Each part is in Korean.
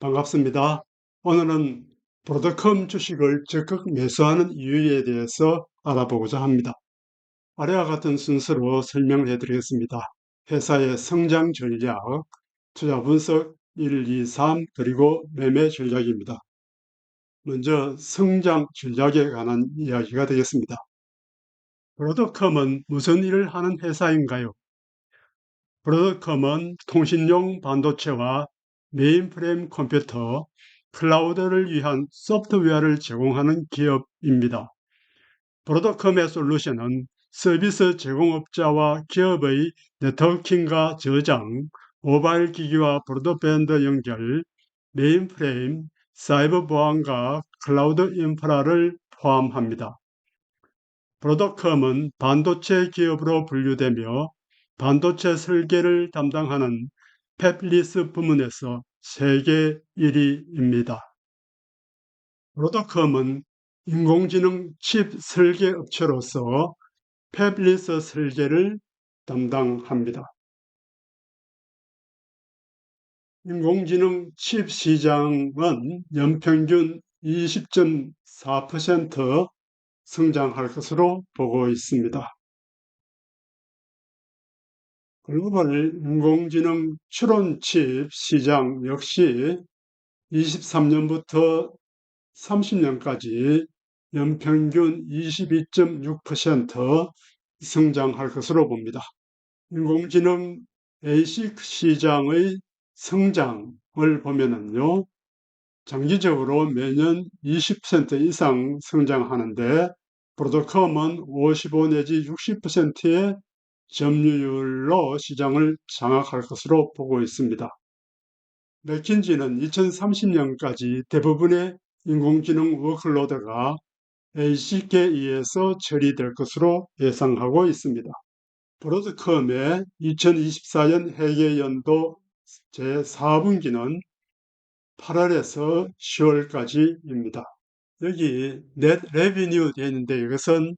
반갑습니다. 오늘은 브로드컴 주식을 적극 매수하는 이유에 대해서 알아보고자 합니다. 아래와 같은 순서로 설명해 드리겠습니다. 회사의 성장 전략, 투자 분석 1, 2, 3, 그리고 매매 전략입니다. 먼저 성장 전략에 관한 이야기가 되겠습니다. 브로드컴은 무슨 일을 하는 회사인가요? 브로드컴은 통신용 반도체와 메인프레임 컴퓨터, 클라우드를 위한 소프트웨어를 제공하는 기업입니다. 브로드컴의 솔루션은 서비스 제공업자와 기업의 네트워킹과 저장, 모바일 기기와 브로드밴드 연결, 메인프레임, 사이버 보안과 클라우드 인프라를 포함합니다. 브로드컴은 반도체 기업으로 분류되며 반도체 설계를 담당하는 펩리스 부문에서 세계 1위입니다. 브로드컴은 인공지능 칩 설계 업체로서 펩리스 설계를 담당합니다. 인공지능 칩 시장은 연평균 20.4% 성장할 것으로 보고 있습니다. 글로벌 인공지능 추론칩 시장 역시 23년부터 30년까지 연평균 22.6% 성장할 것으로 봅니다. 인공지능 ASIC 시장의 성장을 보면은요, 장기적으로 매년 20% 이상 성장하는데, 브로드컴은 55 내지 60%의 점유율로 시장을 장악할 것으로 보고 있습니다. 맥킨지는 2030년까지 대부분의 인공지능 워클로드가 ACK에 의해서 처리될 것으로 예상하고 있습니다. 브로드컴의 2024년 회계연도 제4분기는 8월에서 10월까지입니다. 여기 넷 레비뉴 되어 있는데 이것은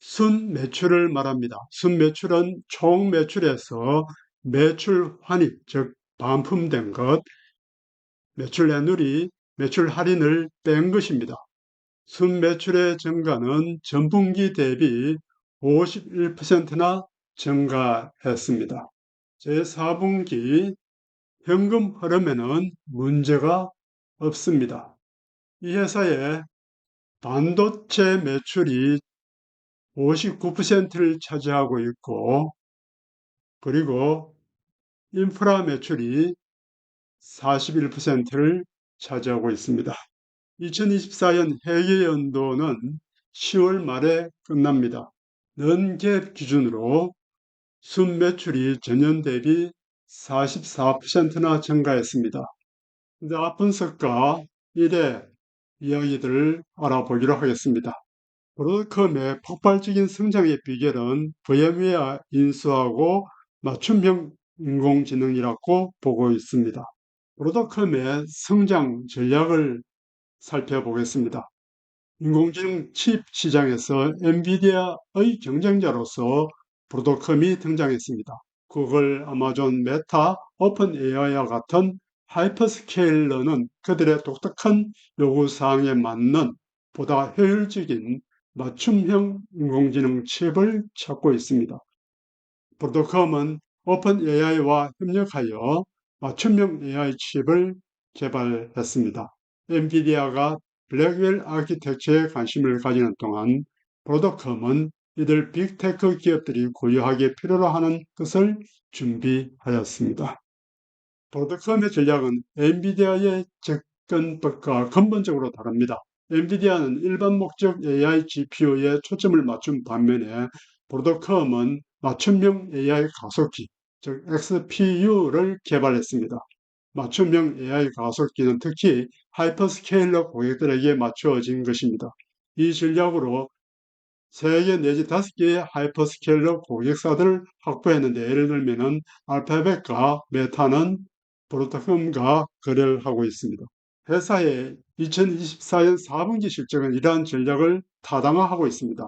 순 매출을 말합니다. 순 매출은 총 매출에서 매출 환입, 즉 반품된 것, 매출 내누리, 매출 할인을 뺀 것입니다. 순 매출의 증가는 전분기 대비 51%나 증가했습니다. 제4분기 현금 흐름에는 문제가 없습니다. 이 회사의 반도체 매출이 59%를 차지하고 있고 그리고 인프라 매출이 41%를 차지하고 있습니다. 2024년 회계연도는 10월 말에 끝납니다. 연갭 기준으로 순매출이 전년 대비 44%나 증가했습니다. 이제 분석가 1의 이야기들을 알아보기로 하겠습니다. 브로드컴의 폭발적인 성장의 비결은 VM웨어 인수하고 맞춤형 인공지능이라고 보고 있습니다. 브로드컴의 성장 전략을 살펴보겠습니다. 인공지능 칩 시장에서 엔비디아의 경쟁자로서 브로드컴이 등장했습니다. 구글, 아마존, 메타, 오픈 AI와 같은 하이퍼스케일러는 그들의 독특한 요구사항에 맞는 보다 효율적인 맞춤형 인공지능 칩을 찾고 있습니다. 브로드컴은 오픈 AI와 협력하여 맞춤형 AI 칩을 개발했습니다. 엔비디아가 블랙웰 아키텍처에 관심을 가지는 동안 브로드컴은 이들 빅테크 기업들이 고유하게 필요로 하는 것을 준비하였습니다. 브로드컴의 전략은 엔비디아의 접근법과 근본적으로 다릅니다. 엔비디아는 일반 목적 AI GPU에 초점을 맞춘 반면에 브로드컴은 맞춤형 AI 가속기, 즉 XPU를 개발했습니다. 맞춤형 AI 가속기는 특히 하이퍼스케일러 고객들에게 맞추어진 것입니다. 이 전략으로 3개 내지 5개의 하이퍼스케일러 고객사들을 확보했는데 예를 들면 알파벳과 메타는 브로드컴과 거래를 하고 있습니다. 회사의 2024년 4분기 실적은 이러한 전략을 타당화하고 있습니다.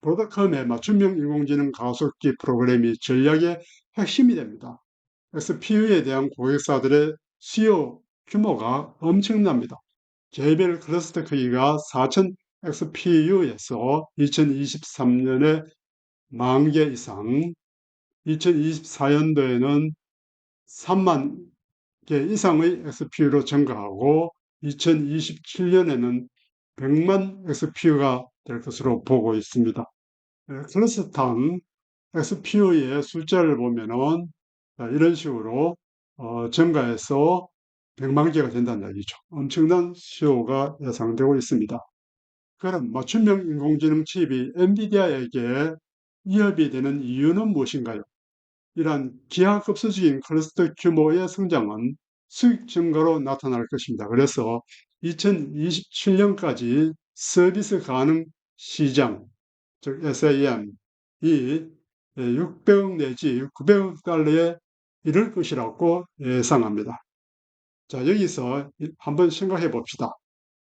브로드컴의 맞춤형 인공지능 가속기 프로그램이 전략의 핵심이 됩니다. XPU에 대한 고객사들의 수요 규모가 엄청납니다. 개별 클러스터 크기가 4000 XPU에서 2023년에 만개 이상, 2024년도에는 3만 개 이상의 XPU로 증가하고 2027년에는 100만 XPU가 될 것으로 보고 있습니다. 클러스탕 XPU의 숫자를 보면은 이런 식으로 어, 증가해서 100만 개가 된다는 얘기죠. 엄청난 수요가 예상되고 있습니다. 그럼 맞춤형 인공지능 칩이 엔비디아에게 위협이 되는 이유는 무엇인가요? 이러한 기하급수적인 클러스터 규모의 성장은 수익 증가로 나타날 것입니다. 그래서 2027년까지 서비스 가능 시장, 즉 SAM이 600억 내지 900억 달러에 이를 것이라고 예상합니다. 자, 여기서 한번 생각해 봅시다.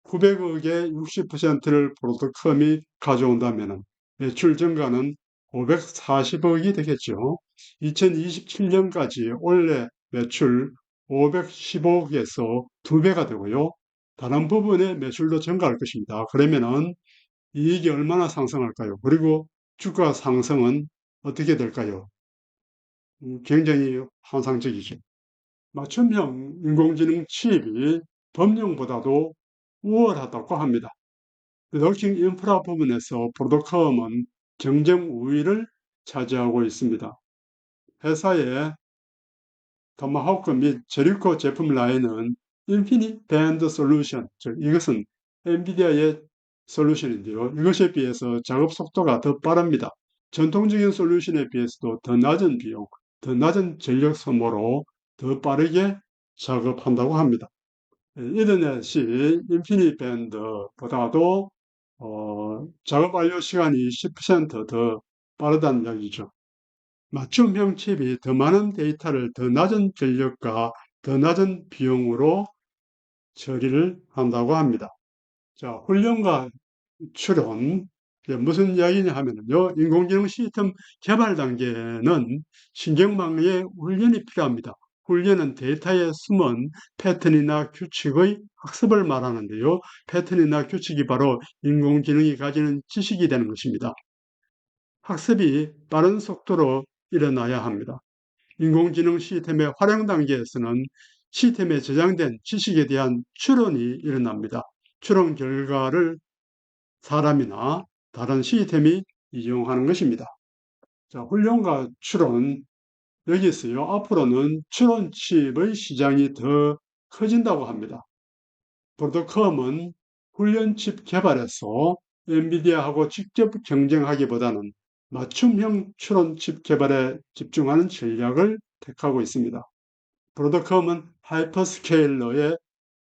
900억의 60%를 브로드컴이 가져온다면 매출 증가는 540억이 되겠죠. 2027년까지 올해 매출 515억에서 2배가 되고요. 다른 부분의 매출도 증가할 것입니다. 그러면은 이익이 얼마나 상승할까요? 그리고 주가 상승은 어떻게 될까요? 음, 굉장히 환상적이죠. 맞춤형 인공지능 칩이 범용보다도 우월하다고 합니다. 네트워킹 인프라 부분에서 브로드컴은 경쟁 우위를 차지하고 있습니다. 회사의 더마호크 및 제리코 제품 라인은 인피니 밴드 솔루션, 즉 이것은 엔비디아의 솔루션인데요. 이것에 비해서 작업 속도가 더 빠릅니다. 전통적인 솔루션에 비해서도 더 낮은 비용, 더 낮은 전력 소모로 더 빠르게 작업한다고 합니다. 이더넷이 인피니 밴드보다도 어, 작업 완료 시간이 10%더 빠르다는 이야기죠. 맞춤형 칩이 더 많은 데이터를 더 낮은 전력과 더 낮은 비용으로 처리를 한다고 합니다. 자, 훈련과 추론, 무슨 이야기냐 하면요. 인공지능 시스템 개발 단계는 신경망의 훈련이 필요합니다. 훈련은 데이터에 숨은 패턴이나 규칙의 학습을 말하는데요. 패턴이나 규칙이 바로 인공지능이 가지는 지식이 되는 것입니다. 학습이 빠른 속도로 일어나야 합니다. 인공지능 시스템의 활용 단계에서는 시스템에 저장된 지식에 대한 추론이 일어납니다. 추론 결과를 사람이나 다른 시스템이 이용하는 것입니다. 자, 훈련과 추론 여기 있어요. 앞으로는 추론칩의 시장이 더 커진다고 합니다. 브로드컴은 훈련칩 개발에서 엔비디아하고 직접 경쟁하기보다는 맞춤형 추론칩 개발에 집중하는 전략을 택하고 있습니다. 브로드컴은 하이퍼스케일러의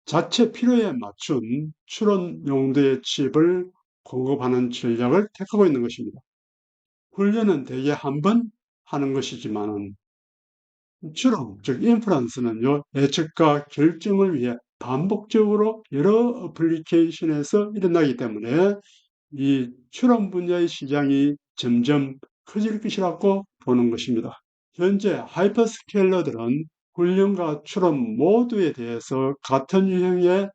자체 필요에 맞춘 추론 용도의 칩을 공급하는 전략을 택하고 있는 것입니다. 훈련은 대개 한 번 하는 것이지만 추론, 즉 인프런스는요, 예측과 결정을 위해 반복적으로 여러 어플리케이션에서 일어나기 때문에 이 추론 분야의 시장이 점점 커질 것이라고 보는 것입니다. 현재 하이퍼스케일러들은 훈련과 추론 모두에 대해서 같은 유형의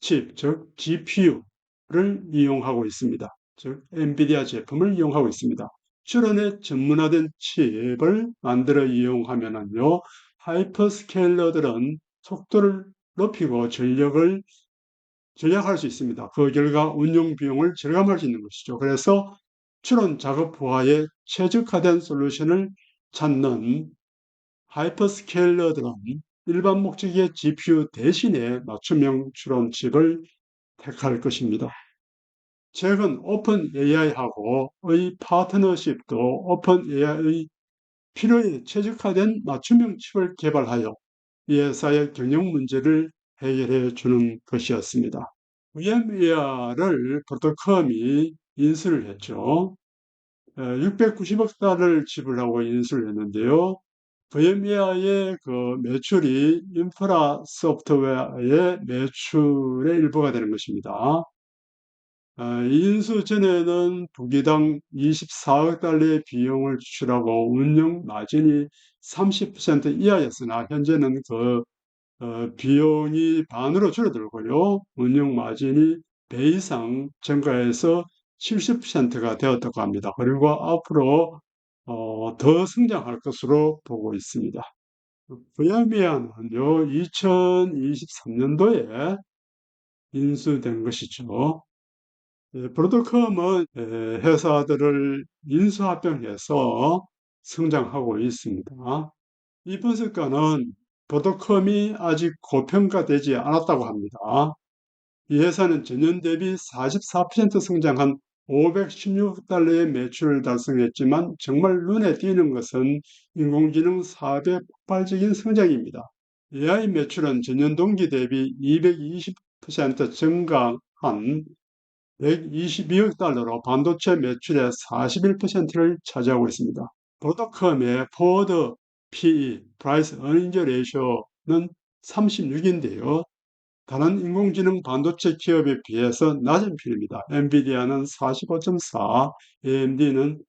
칩, 즉 GPU를 이용하고 있습니다. 즉 엔비디아 제품을 이용하고 있습니다. 추론에 전문화된 칩을 만들어 이용하면요 하이퍼스케일러들은 속도를 높이고 전력을 절약할 수 있습니다. 그 결과 운용 비용을 절감할 수 있는 것이죠. 그래서 추론 작업화에 최적화된 솔루션을 찾는 하이퍼스케일러들은 일반 목적의 GPU 대신에 맞춤형 추론 칩을 택할 것입니다. 최근 오픈 AI하고의 파트너십도 오픈 AI의 필요에 최적화된 맞춤형 칩을 개발하여 이 회사의 경영 문제를 해결해 주는 것이었습니다. VMware를 프로토컴이 인수를 했죠. 690억 달러를 지불하고 인수를 했는데요. VMware의 그 매출이 인프라 소프트웨어의 매출의 일부가 되는 것입니다. 아, 인수 전에는 부기당 24억 달러의 비용을 지출하고 운영 마진이 30% 이하였으나 현재는 그 어, 비용이 반으로 줄어들고요. 운영 마진이 배 이상 증가해서 70%가 되었다고 합니다. 그리고 앞으로 어, 더 성장할 것으로 보고 있습니다. 브야미아는요, 2023년도에 인수된 것이죠. 예, 브로드컴은 예, 회사들을 인수합병해서 성장하고 있습니다. 이 분석가는 브로드컴이 아직 고평가되지 않았다고 합니다. 이 회사는 전년 대비 44% 성장한 516달러의 매출을 달성했지만 정말 눈에 띄는 것은 인공지능 사업의 폭발적인 성장입니다. AI 매출은 전년 동기 대비 220% 증가한 122억 달러로 반도체 매출의 41%를 차지하고 있습니다. 브로드컴의 포워드 PE, Price Earnings Ratio는 36인데요. 다른 인공지능 반도체 기업에 비해서 낮은 편입니다. 엔비디아는 45.4, AMD는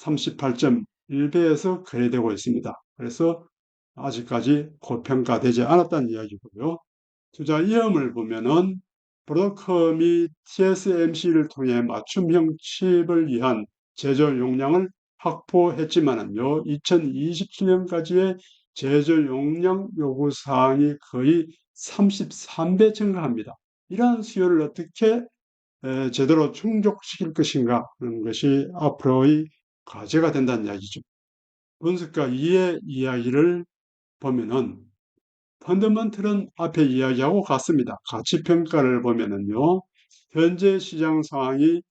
38.1배에서 거래되고 있습니다. 그래서 아직까지 고평가되지 않았다는 이야기고요. 투자 위험을 보면은 브로컴이 TSMC를 통해 맞춤형 칩을 위한 제조 용량을 확보했지만은요, 2027년까지의 제조 용량 요구 사항이 거의 33배 증가합니다. 이러한 수요를 어떻게 제대로 충족시킬 것인가 하는 것이 앞으로의 과제가 된다는 이야기죠. 분석가 2의 이야기를 보면은 펀더먼틀은 앞에 이야기하고 같습니다. 가치평가를 보면은요. 현재 시장 상황이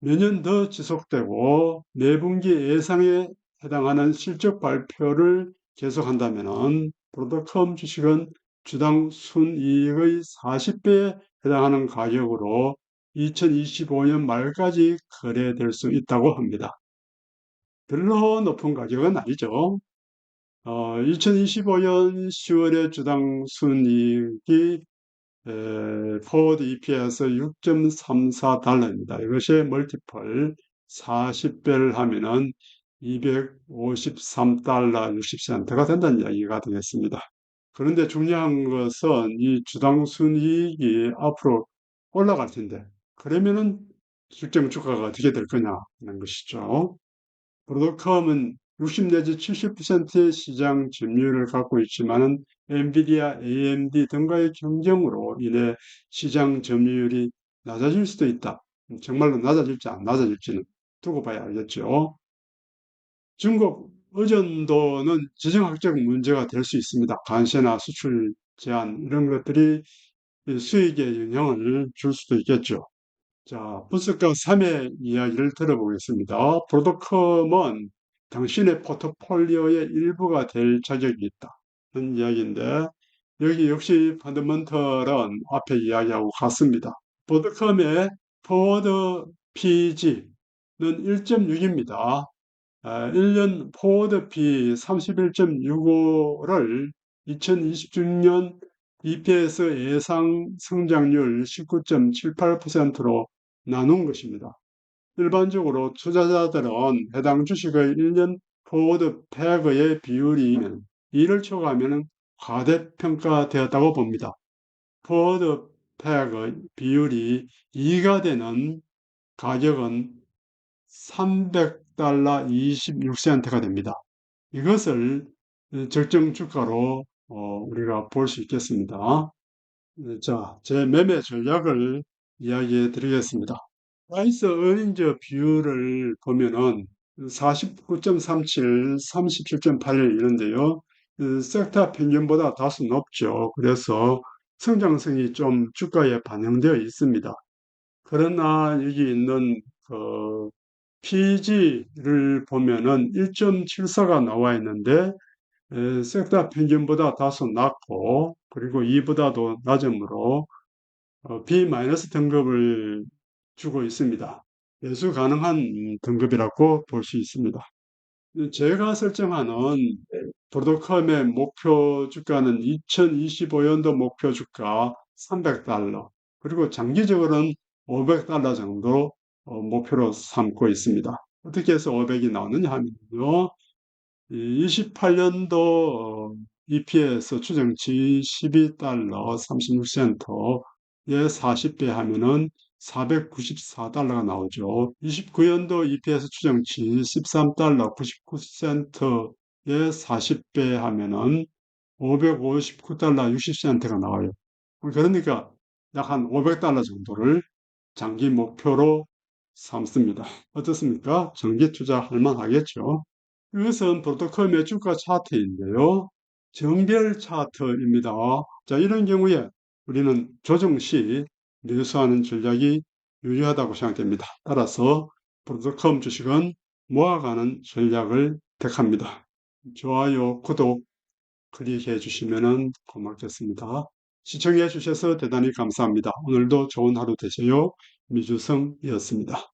몇 년 더 지속되고 매분기 예상에 해당하는 실적 발표를 계속한다면 브로드컴 주식은 주당 순이익의 40배에 해당하는 가격으로 2025년 말까지 거래될 수 있다고 합니다. 별로 높은 가격은 아니죠. 어, 2025년 10월에 주당 순이익이 포워드 EPS 6.34달러입니다. 이것이 멀티플 40배를 하면은 253달러 60센트가 된다는 이야기가 되겠습니다. 그런데 중요한 것은 이 주당 순이익이 앞으로 올라갈 텐데 그러면은 실정 주가가 어떻게 될 거냐 하는 것이죠. 브로드컴은 60 내지 70%의 시장 점유율을 갖고 있지만은 엔비디아, AMD 등과의 경쟁으로 인해 시장 점유율이 낮아질 수도 있다. 정말로 낮아질지 안 낮아질지는 두고 봐야 알겠죠. 중국 의존도는 지정학적 문제가 될 수 있습니다. 관세나 수출 제한 이런 것들이 수익에 영향을 줄 수도 있겠죠. 자, 분석가 3의 이야기를 들어보겠습니다. 브로드컴은 당신의 포트폴리오의 일부가 될 자격이 있다는 이야기인데 여기 역시 펀더먼털은 앞에 이야기하고 같습니다. 브로드컴의 포워드 PG는 1.6입니다. 1년 포워드 P 31.65를 2026년 EPS 예상 성장률 19.78%로 나눈 것입니다. 일반적으로 투자자들은 해당 주식의 1년 포워드 패그의 비율이 2를 초과하면 과대평가되었다고 봅니다. 포워드 패그 비율이 2가 되는 가격은 300달러 26센트가 됩니다. 이것을 적정 주가로 어, 우리가 볼 수 있겠습니다. 자, 제 매매 전략을 이야기해 드리겠습니다. 프라이스 어닝저 비율을 보면은 49.37, 37.81 이런데요. 그 섹터 평균보다 다소 높죠. 그래서 성장성이 좀 주가에 반영되어 있습니다. 그러나 여기 있는 그 PG를 보면은 1.74가 나와 있는데 섹터 평균보다 다소 낮고 그리고 이보다도 낮으므로 어, B- 등급을 주고 있습니다. 매수 가능한 등급이라고 볼 수 있습니다. 제가 설정하는 브로드컴의 목표 주가는 2025년도 목표 주가 300달러 그리고 장기적으로는 500달러 정도 어, 목표로 삼고 있습니다. 어떻게 해서 500이 나오느냐 하면요. 28년도 EPS 추정치 12달러 36센터에 40배 하면은 494달러가 나오죠. 29년도 EPS 추정치 13달러 99센트에 40배 하면은 559달러 60센트가 나와요. 그러니까 약 한 500달러 정도를 장기 목표로 삼습니다. 어떻습니까? 정기 투자할 만하겠죠? 이것은 프로토콜 매주가 차트인데요. 정별 차트입니다. 자, 이런 경우에 우리는 조정 시 매수하는 전략이 유리하다고 생각됩니다. 따라서 프로토컴 주식은 모아가는 전략을 택합니다. 좋아요, 구독 클릭해 주시면 고맙겠습니다. 시청해 주셔서 대단히 감사합니다. 오늘도 좋은 하루 되세요. 미주성이었습니다.